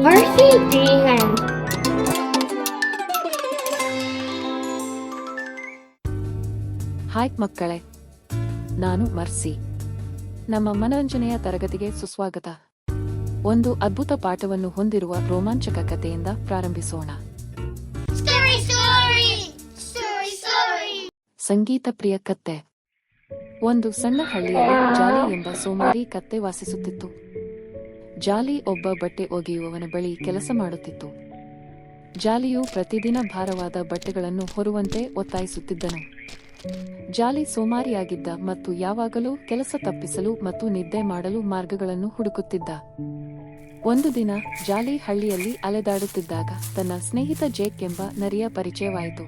Mercy Demon. Hi ಮಕ್ಕಳೇ. ನಾನು mercy. ನಮ್ಮ ಮನರಂಜನೆಯ ತರಗತಿಗೆ ಸುಸ್ವಾಗತ. ಒಂದು ಅದ್ಭುತ ಪಾಠವನ್ನು ಹೊಂದಿರುವ ರೋಮಾಂಚಕ ಕಥೆಯಿಂದ ಪ್ರಾರಂಭಿಸೋಣ. ಸಂಗೀತ ಪ್ರಿಯ ಕತ್ತೆ. ಒಂದು ಸಣ್ಣ ಹಳ್ಳಿಯಲ್ಲಿ ಜಾಲಿ ಎಂಬ ಸೋಮಾರಿ ಕತ್ತೆ ವಾಸಿಸುತ್ತಿತ್ತು. ಜಾಲಿ ಒಬ್ಬ ಬಟ್ಟೆ ಒಗೆಯುವವನ ಬಳಿ ಕೆಲಸ ಮಾಡುತ್ತಿತ್ತು. ಜಾಲಿಯು ಪ್ರತಿದಿನ ಭಾರವಾದ ಬಟ್ಟೆಗಳನ್ನು ಹೊರುವಂತೆ ಒತ್ತಾಯಿಸುತ್ತಿದ್ದನು. ಜಾಲಿ ಸೋಮಾರಿಯಾಗಿದ್ದ ಮತ್ತು ಯಾವಾಗಲೂ ಕೆಲಸ ತಪ್ಪಿಸಲು ಮತ್ತು ನಿದ್ದೆ ಮಾಡಲು ಮಾರ್ಗಗಳನ್ನು ಹುಡುಕುತ್ತಿದ್ದ. ಒಂದು ದಿನ ಜಾಲಿ ಹಳ್ಳಿಯಲ್ಲಿ ಅಲೆದಾಡುತ್ತಿದ್ದಾಗ ತನ್ನ ಸ್ನೇಹಿತ ಜೇಕ್ ಎಂಬ ನರಿಯ ಪರಿಚಯವಾಯಿತು.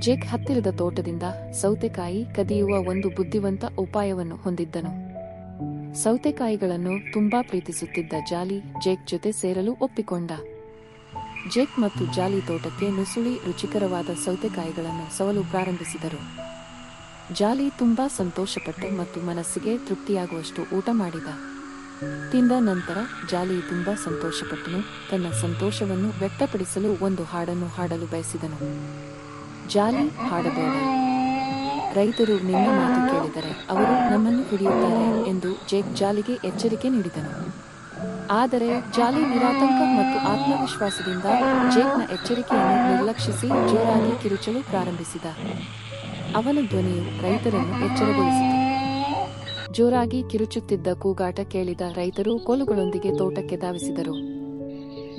ಜೇಕ್ ಹತ್ತಿರದ ತೋಟದಿಂದ ಸೌತೆಕಾಯಿ ಕದಿಯುವ ಒಂದು ಬುದ್ಧಿವಂತ ಉಪಾಯವನ್ನು ಹೊಂದಿದ್ದನು. ಸೌತೆಕಾಯಿಗಳನ್ನು ತುಂಬಾ ಪ್ರೀತಿಸುತ್ತಿದ್ದ ಜಾಲಿ ಜೇಕ್ ಜೊತೆ ಸೇರಲು ಒಪ್ಪಿಕೊಂಡ. ಜೇಕ್ ಮತ್ತು ಜಾಲಿ ತೋಟಕ್ಕೆ ನುಸುಳಿ ರುಚಿಕರವಾದ ಸೌತೆಕಾಯಿಗಳನ್ನು ಸವಲು ಪ್ರಾರಂಭಿಸಿದರು. ಜಾಲಿ ತುಂಬಾ ಸಂತೋಷಪಟ್ಟು ಮತ್ತು ಮನಸ್ಸಿಗೆ ತೃಪ್ತಿಯಾಗುವಷ್ಟು ಊಟ ಮಾಡಿದ. ತಿಂದ ನಂತರ ಜಾಲಿ ತುಂಬಾ ಸಂತೋಷಪಟ್ಟನು, ತನ್ನ ಸಂತೋಷವನ್ನು ವ್ಯಕ್ತಪಡಿಸಲು ಒಂದು ಹಾಡನ್ನು ಹಾಡಲು ಬಯಸಿದನು. ಜಾಲಿ ಹಾಡಬೇಡ. ರೈತರು ನಿನ್ನ ಮಾತು ಕೇಳಿದರೆ ಅವರು ನಮ್ಮನ್ನು ಹಿಡಿಯುತ್ತಾರೆ ಎಂದು ಜೇಕ್ ಜಾಲಿಗೆ ಎಚ್ಚರಿಕೆ ನೀಡಿದನು. ಆದರೆ ಜಾಲಿ ನಿರಾತಂಕ ಮತ್ತು ಆತ್ಮವಿಶ್ವಾಸದಿಂದ ಜೇಕ್ನ ಎಚ್ಚರಿಕೆಯನ್ನು ನಿರ್ಲಕ್ಷಿಸಿ ಜೋರಾಗಿ ಕಿರುಚಲು ಪ್ರಾರಂಭಿಸಿದ. ಅವನ ಧ್ವನಿಯು ರೈತರನ್ನು ಎಚ್ಚರಗೊಳಿಸಿತು. ಜೋರಾಗಿ ಕಿರುಚುತ್ತಿದ್ದ ಕೂಗಾಟ ಕೇಳಿದ ರೈತರು ಕೋಲುಗಳೊಂದಿಗೆ ತೋಟಕ್ಕೆ ಧಾವಿಸಿದರು.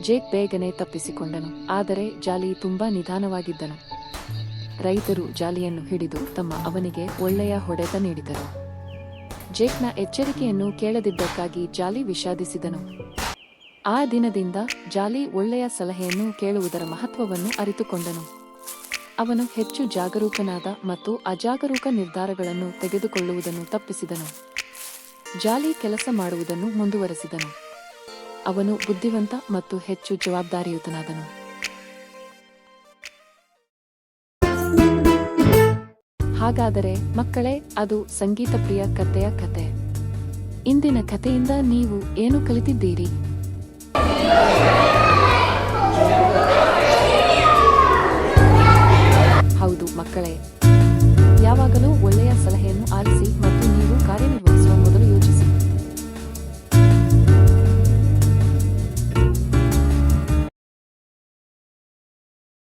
ಜೇಕ್ ಬೇಗನೆ ತಪ್ಪಿಸಿಕೊಂಡನು, ಆದರೆ ಜಾಲಿ ತುಂಬಾ ನಿಧಾನವಾಗಿದ್ದನು. ರೈತರು ಜಾಲಿಯನ್ನು ಹಿಡಿದು ತಮ್ಮ ಅವನಿಗೆ ಒಳ್ಳೆಯ ಹೊಡೆತ ನೀಡಿದರು. ಜೇಕ್ನ ಎಚ್ಚರಿಕೆಯನ್ನು ಕೇಳದಿದ್ದಕ್ಕಾಗಿ ಜಾಲಿ ವಿಷಾದಿಸಿದನು. ಆ ದಿನದಿಂದ ಜಾಲಿ ಒಳ್ಳೆಯ ಸಲಹೆಯನ್ನು ಕೇಳುವುದರ ಮಹತ್ವವನ್ನು ಅರಿತುಕೊಂಡನು. ಅವನು ಹೆಚ್ಚು ಜಾಗರೂಕನಾದ ಮತ್ತು ಅಜಾಗರೂಕ ನಿರ್ಧಾರಗಳನ್ನು ತೆಗೆದುಕೊಳ್ಳುವುದನ್ನು ತಪ್ಪಿಸಿದನು. ಜಾಲಿ ಕೆಲಸ ಮಾಡುವುದನ್ನು ಮುಂದುವರೆಸಿದನು. ಅವನು ಬುದ್ಧಿವಂತ ಮತ್ತು ಹೆಚ್ಚು ಜವಾಬ್ದಾರಿಯುತನಾದನು. ಹಾಗಾದರೆ ಮಕ್ಕಳೇ ಅದು ಸಂಗೀತ ಪ್ರಿಯ ಕಥೆಯ ಕತೆ ಇಂದಿನ ಕಥೆಯಿಂದ ನೀವು ಏನು ಕಲಿತಿದ್ದೀರಿ?